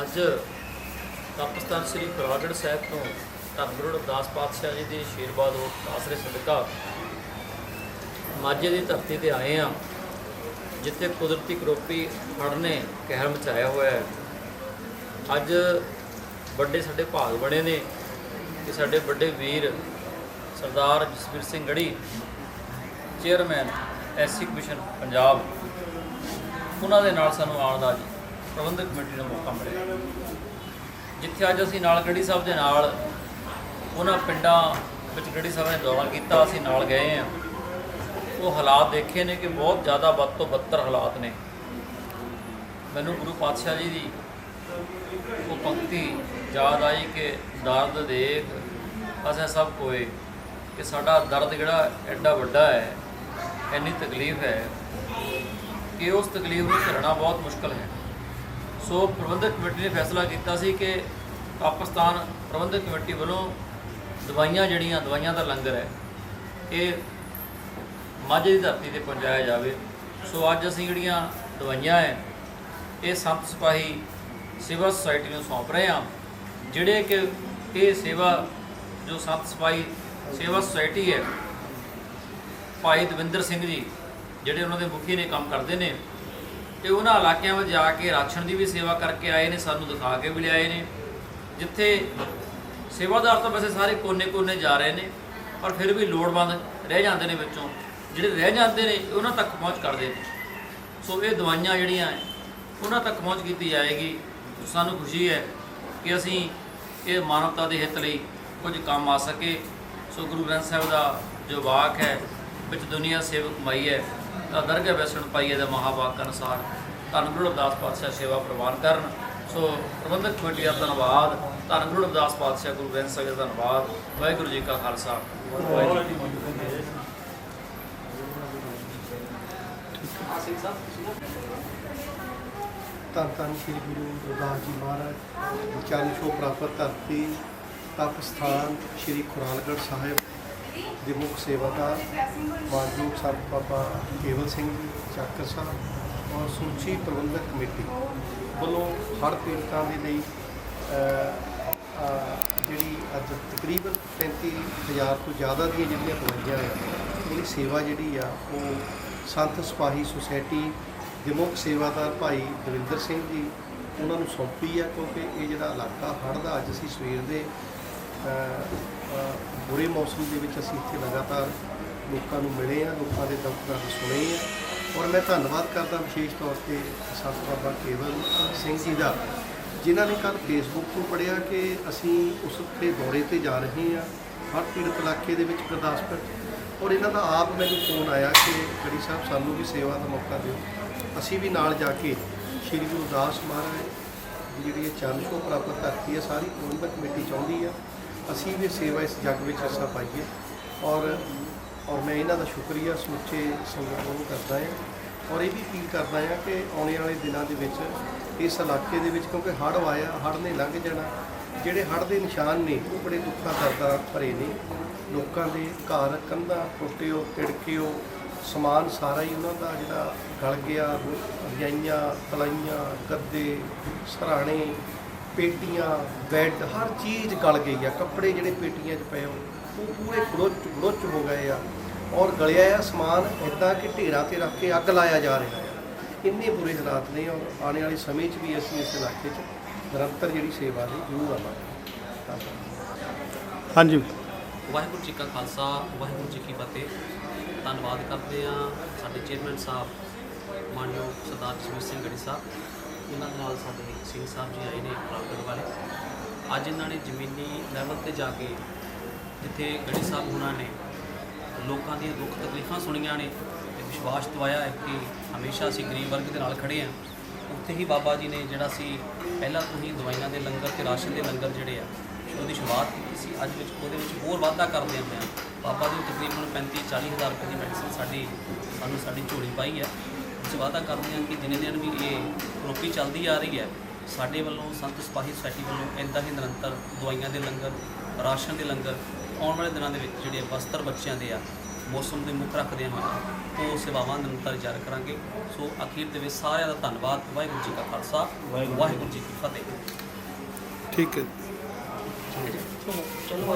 ਅੱਜ ਤਪਸਥਾਨ ਸ੍ਰੀ ਕਰਾਗੜ ਸਾਹਿਬ ਤੋਂ ਧੰਨ ਗੁਰੂ ਰਵਿਦਾਸ ਪਾਤਸ਼ਾਹ ਜੀ ਦੇ ਆਸ਼ੀਰਵਾਦ ਉਹ ਆਸਰੇ ਸਦਕਾ ਮਾਝੇ ਦੀ ਧਰਤੀ ਤੇ ਆਏ ਆ ਜਿੱਥੇ ਕੁਦਰਤੀ ਕਰੋਪੀ ਹੜ੍ਹ ਨੇ ਕਹਿਰ ਮਚਾਇਆ ਹੋਇਆ ਹੈ। ਅੱਜ ਵੱਡੇ ਸਾਡੇ ਭਾਗ ਬਣੇ ਨੇ ਕਿ ਸਾਡੇ ਵੱਡੇ ਵੀਰ ਸਰਦਾਰ ਜਸਵੀਰ ਸਿੰਘ ਗੜੀ, ਚੇਅਰਮੈਨ ਐਸੀ ਕਮਿਸ਼ਨ ਪੰਜਾਬ, ਉਹਨਾਂ ਦੇ ਨਾਲ ਸਾਨੂੰ ਆਉਣ ਦਾ ਜੀ ਪ੍ਰਬੰਧਕ ਕਮੇਟੀ ਨੂੰ ਮੌਕਾ ਮਿਲਿਆ। ਜਿੱਥੇ ਅੱਜ ਅਸੀਂ ਨਾਲ ਗੜੀ ਸਾਹਿਬ ਦੇ ਨਾਲ ਉਹਨਾਂ ਪਿੰਡਾਂ ਵਿੱਚ ਗੜੀ ਸਾਹਿਬ ਨੇ ਦੌਰਾ ਕੀਤਾ, ਅਸੀਂ ਨਾਲ ਗਏ ਆ ਉਹ ਹਾਲਾਤ ਦੇਖੇ ਨੇ ਕਿ ਬਹੁਤ ਜ਼ਿਆਦਾ ਵੱਧ ਤੋਂ ਬੱਤਰ ਹਾਲਾਤ ਨੇ। ਮੈਨੂੰ ਗੁਰੂ ਪਾਤਸ਼ਾਹ ਜੀ ਦੀ ਉਹ ਪੰਕਤੀ ਯਾਦ ਆਈ ਕਿ ਦਰਦ ਦੇਖ, ਅਸਾਂ ਸਭ ਕੋਏ ਕਿ ਸਾਡਾ ਦਰਦ ਜਿਹੜਾ ਐਡਾ ਵੱਡਾ ਹੈ, ਇੰਨੀ ਤਕਲੀਫ ਹੈ ਕਿ ਉਸ ਤਕਲੀਫ ਨੂੰ ਝੱਲਣਾ ਬਹੁਤ ਮੁਸ਼ਕਲ ਹੈ। ਸੋ ਪ੍ਰਬੰਧਕ ਕਮੇਟੀ ਨੇ ਫੈਸਲਾ ਕੀਤਾ ਸੀ ਕਿ ਪਾਕਿਸਤਾਨ ਪ੍ਰਬੰਧਕ ਕਮੇਟੀ ਵੱਲੋਂ ਦਵਾਈਆਂ ਜਿਹੜੀਆਂ, ਦਵਾਈਆਂ ਦਾ ਲੰਗਰ ਹੈ, ਇਹ ਮਾਝੇ ਦੀ ਧਰਤੀ ਤੇ ਪਹੁੰਚਾਇਆ ਜਾਵੇ। ਸੋ ਅੱਜ ਅਸੀਂ ਜਿਹੜੀਆਂ ਦਵਾਈਆਂ ਹੈ, ਇਹ ਸੰਤ ਸਿਪਾਹੀ ਸੇਵਾ ਸੁਸਾਇਟੀ ਨੂੰ ਸੌਂਪ ਰਹੇ ਹਾਂ, ਜਿਹੜੇ ਕਿ ਇਹ ਸੇਵਾ ਜੋ ਸੰਤ ਸਿਪਾਹੀ ਸੇਵਾ ਸੁਸਾਇਟੀ ਹੈ, ਭਾਈ ਦਵਿੰਦਰ ਸਿੰਘ ਜੀ, ਜਿਹੜੇ ਉਹਨਾਂ ਦੇ ਮੁਖੀ ਨੇ, ਕੰਮ ਕਰਦੇ ਨੇ ਤੇ ਉਹਨਾਂ ਇਲਾਕਿਆਂ ਵਿੱਚ ਜਾ ਕੇ ਰਾਸ਼ਨ ਦੀ ਵੀ ਸੇਵਾ ਕਰਕੇ ਆਏ ਨੇ, ਸਾਨੂੰ ਦਿਖਾ ਕੇ ਵੀ ਲਿਆਏ ਨੇ। ਜਿੱਥੇ ਸੇਵਾਦਾਰ ਤਾਂ ਵੈਸੇ ਸਾਰੇ ਕੋਨੇ-ਕੋਨੇ ਜਾ ਰਹੇ ਨੇ, ਪਰ ਫਿਰ ਵੀ ਲੋੜਵੰਦ ਰਹਿ ਜਾਂਦੇ ਨੇ ਵਿੱਚੋਂ। ਜਿਹੜੇ ਰਹਿ ਜਾਂਦੇ ਨੇ ਉਹਨਾਂ ਤੱਕ ਪਹੁੰਚ ਕਰਦੇ ਨੇ। ਸੋ ਇਹ ਦਵਾਈਆਂ ਜਿਹੜੀਆਂ, ਉਹਨਾਂ ਤੱਕ ਪਹੁੰਚ ਕੀਤੀ ਜਾਏਗੀ। ਸਾਨੂੰ ਖੁਸ਼ੀ ਹੈ ਕਿ ਅਸੀਂ ਇਹ ਮਾਨਵਤਾ ਦੇ ਹਿੱਤ ਲਈ ਕੁਝ ਕੰਮ ਆ ਸਕੇ। ਸੋ ਗੁਰੂ ਗ੍ਰੰਥ ਸਾਹਿਬ ਦਾ ਜੋ ਵਾਕ ਹੈ, ਵਿੱਚ ਦੁਨੀਆ ਸੇਵਕ ਮਾਈ ਹੈ। ਤਾਂ ਦਰਗਾਹ ਵੈਸਣ ਪਾਈਏ ਦਾ ਮਹਾਵਾਕ ਅਨੁਸਾਰ ਧੰਨ ਗੁਰੂ ਰਵਿਦਾਸ ਪਾਤਸ਼ਾਹ ਸੇਵਾ ਪ੍ਰਵਾਨ ਕਰਨ। ਸੋ ਪ੍ਰਬੰਧਕ ਕਮੇਟੀ ਦਾ ਧੰਨਵਾਦ। ਧੰਨ ਗੁਰੂ ਰਵਿਦਾਸ ਪਾਤਸ਼ਾਹ ਗੁਰੂ ਗ੍ਰੰਥ ਸਾਹਿਬ ਦਾ ਧੰਨਵਾਦ। ਵਾਹਿਗੁਰੂ ਜੀ ਕਾ ਖਾਲਸਾ। ਵਾਹਿਗੁਰੂ ਜੀ ਕੀ ਫਤਿਹ ਧੰਨ ਸ੍ਰੀ ਗੁਰੂ ਰਵਿਦਾਸ ਜੀ ਮਹਾਰਾਜ ਚਰਨ ਛੋਹ ਪ੍ਰਾਪਤ ਧਰਤੀ ਤਪ ਸਥਾਨ ਸ੍ਰੀ ਖੁਰਾਲਗੜ੍ਹ ਸਾਹਿਬ। ਦੇ ਮੁੱਖ ਸੇਵਾਦਾਰ ਮਾਨਯੋਗ ਸਾਹਿਬ ਬਾਬਾ ਕੇਵਲ ਸਿੰਘ ਜੀ ਚੱਕਰ ਸਾਹਿਬ ਔਰ ਸੂਚੀ ਪ੍ਰਬੰਧਕ ਕਮੇਟੀ ਵੱਲੋਂ ਹੜ੍ਹ ਪੀੜਤਾਂ ਦੇ ਲਈ ਜਿਹੜੀ ਅੱਜ ਤਕਰੀਬਨ 35000 ਤੋਂ ਜ਼ਿਆਦਾ ਦੀਆਂ ਜਿਹੜੀਆਂ ਦਵਾਈਆਂ ਆ ਉਹਦੀ ਸੇਵਾ ਜਿਹੜੀ ਆ, ਉਹ ਸੰਤ ਸਿਪਾਹੀ ਸੁਸਾਇਟੀ ਦੇ ਮੁੱਖ ਸੇਵਾਦਾਰ ਭਾਈ ਦਵਿੰਦਰ ਸਿੰਘ ਜੀ, ਉਹਨਾਂ ਨੂੰ ਸੌਂਪੀ ਆ ਕਿਉਂਕਿ ਇਹ ਜਿਹੜਾ ਇਲਾਕਾ ਹੜ੍ਹ ਦਾ ਅੱਜ ਅਸੀਂ ਸਵੇਰ ਦੇ ਬੁਰੇ ਮੌਸਮ ਦੇ ਵਿੱਚ ਅਸੀਂ ਇੱਥੇ ਲਗਾਤਾਰ ਲੋਕਾਂ ਨੂੰ ਮਿਲੇ ਆ ਲੋਕਾਂ ਦੇ ਦੁੱਖ ਦਰਦ ਸੁਣੇ ਆ ਔਰ ਮੈਂ ਧੰਨਵਾਦ ਕਰਦਾ ਵਿਸ਼ੇਸ਼ ਤੌਰ ਤੇ ਸੰਤ ਬਾਬਾ ਕੇਵਲ ਸਿੰਘ ਜੀ ਦਾ, ਜਿਨ੍ਹਾਂ ਨੇ ਕੱਲ ਫੇਸਬੁੱਕ ਤੋਂ ਪੜਿਆ ਕਿ ਅਸੀਂ ਉਸ ਉੱਤੇ ਦੌਰੇ ਤੇ ਜਾ ਰਹੇ ਹਾਂ, ਹਰ ਪੀੜਤ ਇਲਾਕੇ ਦੇ ਵਿੱਚ ਗੁਰਦਾਸਪੁਰ। ਔਰ ਇਹਨਾਂ ਦਾ ਆਪ ਮੈਨੂੰ ਫੋਨ ਆਇਆ ਕਿ ਗੜੀ ਸਾਹਿਬ, ਸਾਨੂੰ ਵੀ ਸੇਵਾ ਦਾ ਮੌਕਾ ਦਿਓ। ਅਸੀਂ ਵੀ ਨਾਲ ਜਾ ਕੇ ਸ੍ਰੀ ਗੁਰੂ ਦਾਸ ਮਹਾਰਾਜ ਜਿਹੜੀ ਇਹ ਚਰਨ ਛੋਹ ਪ੍ਰਾਪਤ ਕਰਤੀ ਹੈ, ਸਾਰੀ ਪ੍ਰਬੰਧਕ ਕਮੇਟੀ ਚਾਹੁੰਦੀ ਆ। ਅਸੀਂ ਵੀ ਸੇਵਾ, ਇਸ ਜੱਗ ਵਿੱਚ ਹਿੱਸਾ ਪਾਈਏ। ਔਰ ਔਰ ਮੈਂ ਇਹਨਾਂ ਦਾ ਸ਼ੁਕਰੀਆ ਸਮੁੱਚੇ ਸੰਗਤ ਨੂੰ ਕਰਦਾ ਹਾਂ। ਔਰ ਇਹ ਵੀ ਅਪੀਲ ਕਰਦਾ ਹਾਂ ਕਿ ਆਉਣੇ ਵਾਲੇ ਦਿਨਾਂ ਦੇ ਵਿੱਚ ਇਸ ਇਲਾਕੇ ਦੇ ਵਿੱਚ, ਕਿਉਂਕਿ ਹੜ੍ਹ ਆਇਆ, ਹੜ੍ਹ ਨੇ ਲੰਘ ਜਾਣਾ। ਜਿਹੜੇ ਹੜ੍ਹ ਦੇ ਨਿਸ਼ਾਨ ਨੇ, ਉਹ ਬੜੇ ਦੁੱਖਾਂ ਦਰਦਾਂ ਭਰੇ ਨੇ। ਲੋਕਾਂ ਦੇ ਘਰ ਕੰਧਾਂ ਟੁੱਟਿਓ, ਤਿੜਕਿਓ, ਸਮਾਨ ਸਾਰਾ ਹੀ ਉਹਨਾਂ ਦਾ ਜਿਹੜਾ ਗਲ ਗਿਆ। ਰਜਾਈਆਂ, ਤਲਾਈਆਂ, ਗੱਦੇ, ਸਰਾਣੇ ਪੇਟੀਆਂ ਬੈੱਡ ਹਰ ਚੀਜ਼ ਗਲ ਗਈ ਆ। ਕੱਪੜੇ ਜਿਹੜੇ ਪੇਟੀਆਂ 'ਚ ਪਏ ਹੋ ਉਹ ਪੂਰੇ ਗੜੁੱਚ ਗੜੁੱਚ ਹੋ ਗਏ ਆ। ਔਰ ਗਲਿਆ ਆ ਸਮਾਨ ਇਦਾਂ ਕਿ ਢੇਰਾਂ ਤੇ ਰੱਖ ਕੇ ਅੱਗ ਲਾਇਆ ਜਾ ਰਿਹਾ ਹੈ ਇੰਨੇ ਬੁਰੇ ਹਾਲਾਤ ਨੇ ਔਰ ਆਉਣ ਵਾਲੇ ਸਮੇਂ 'ਚ ਵੀ ਅਸੀਂ ਇਸ ਇਲਾਕੇ 'ਚ ਨਿਰੰਤਰ ਜਿਹੜੀ ਸੇਵਾ ਲਈ ਜ਼ਰੂਰ ਆਵਾਂਗੇ। ਹਾਂਜੀ। ਵਾਹਿਗੁਰੂ ਜੀ ਕਾ ਖਾਲਸਾ ਵਾਹਿਗੁਰੂ ਜੀ ਕੀ ਫਤਿਹ। ਧੰਨਵਾਦ ਕਰਦੇ ਹਾਂ ਸਾਡੇ ਚੇਅਰਮੈਨ ਸਾਹਿਬ ਮਾਨਯੋਗ ਸਰਦਾਰ ਜਸਵੀਰ ਸਿੰਘ ਗੜੀ ਸਾਹਿਬ। ਇਹਨਾਂ ਦੇ ਨਾਲ ਸਾਡੇ ਸਿੰਘ ਸਾਹਿਬ ਜੀ ਆਏ ਨੇ ਪ੍ਰਾਪਤ ਵਾਲੇ। ਅੱਜ ਇਹਨਾਂ ਨੇ ਜ਼ਮੀਨੀ ਲੈਵਲ ਤੇ ਜਾ ਕੇ ਜਿੱਥੇ ਗੜੀ ਸਾਹਿਬ ਹੁਣਾਂ ਨੇ, ਲੋਕਾਂ ਦੀਆਂ ਦੁੱਖ ਤਕਲੀਫਾਂ ਸੁਣੀਆਂ ਨੇ ਤੇ ਵਿਸ਼ਵਾਸ ਦਵਾਇਆ ਹੈ ਕਿ ਹਮੇਸ਼ਾ ਅਸੀਂ ਗਰੀਬ ਵਰਗ ਦੇ ਨਾਲ ਖੜੇ ਹਾਂ। ਉੱਥੇ ਹੀ ਬਾਬਾ ਜੀ ਨੇ ਜਿਹੜਾ ਸੀ, ਪਹਿਲਾਂ ਤੋਂ ਹੀ ਦਵਾਈਆਂ ਦੇ ਲੰਗਰ ਤੇ ਰਾਸ਼ਨ ਦੇ ਲੰਗਰ ਜਿਹੜੇ ਆ, ਉਹਦੀ ਸ਼ੁਰੂਆਤ ਕੀਤੀ ਸੀ। ਅੱਜ ਵਿੱਚ ਉਹਦੇ ਵਿੱਚ ਹੋਰ ਵਾਧਾ ਕਰਦੇ ਹਾਂ ਪਿਆ। ਬਾਬਾ ਜੀ ਨੇ ਤਕਰੀਬਨ 35 40 ਹਜ਼ਾਰ ਰੁਪਏ ਦੀ ਮੈਡੀਸਨ ਸਾਡੀ, ਸਾਨੂੰ ਸਾਡੀ ਝੋਲੀ ਪਾਈ ਹੈ। ਅਸੀਂ ਵਾਅਦਾ ਕਰਦੇ ਹਾਂ ਕਿ ਦਿਨੇ ਦਿਨ ਵੀ ਇਹ ਰੋਪੀ ਚੱਲਦੀ ਆ ਰਹੀ ਹੈ। ਸਾਡੇ ਵੱਲੋਂ ਸੰਤ ਸਿਪਾਹੀ ਸੋਸਾਇਟੀ ਵੱਲੋਂ ਇੰਦਾ ਹੀ ਨਿਰੰਤਰ ਦਵਾਈਆਂ ਦੇ ਲੰਗਰ ਰਾਸ਼ਨ ਦੇ ਲੰਗਰ ਆਉਣ ਵਾਲੇ ਦਿਨਾਂ ਦੇ ਵਿੱਚ ਜਿਹੜੇ ਬਸਤਰ ਬੱਚਿਆਂ ਦੇ ਆ ਮੌਸਮ ਦੇ ਮੁੱਖ ਰੱਖਦੇ ਹਾਂ। ਉਹ ਸੇਵਾਵਾਂ ਨਿਰੰਤਰ ਜਾਰੀ ਕਰਾਂਗੇ। ਸੋ ਅਖੀਰ ਦੇ ਵਿੱਚ ਸਾਰਿਆਂ ਦਾ ਧੰਨਵਾਦ। ਵਾਹਿਗੁਰੂ ਜੀ ਕਾ ਖਾਲਸਾ। ਵਾਹਿਗੁਰੂ ਜੀ ਕੀ ਫਤਿਹ। ਠੀਕ ਹੈ। ਚਲੋ।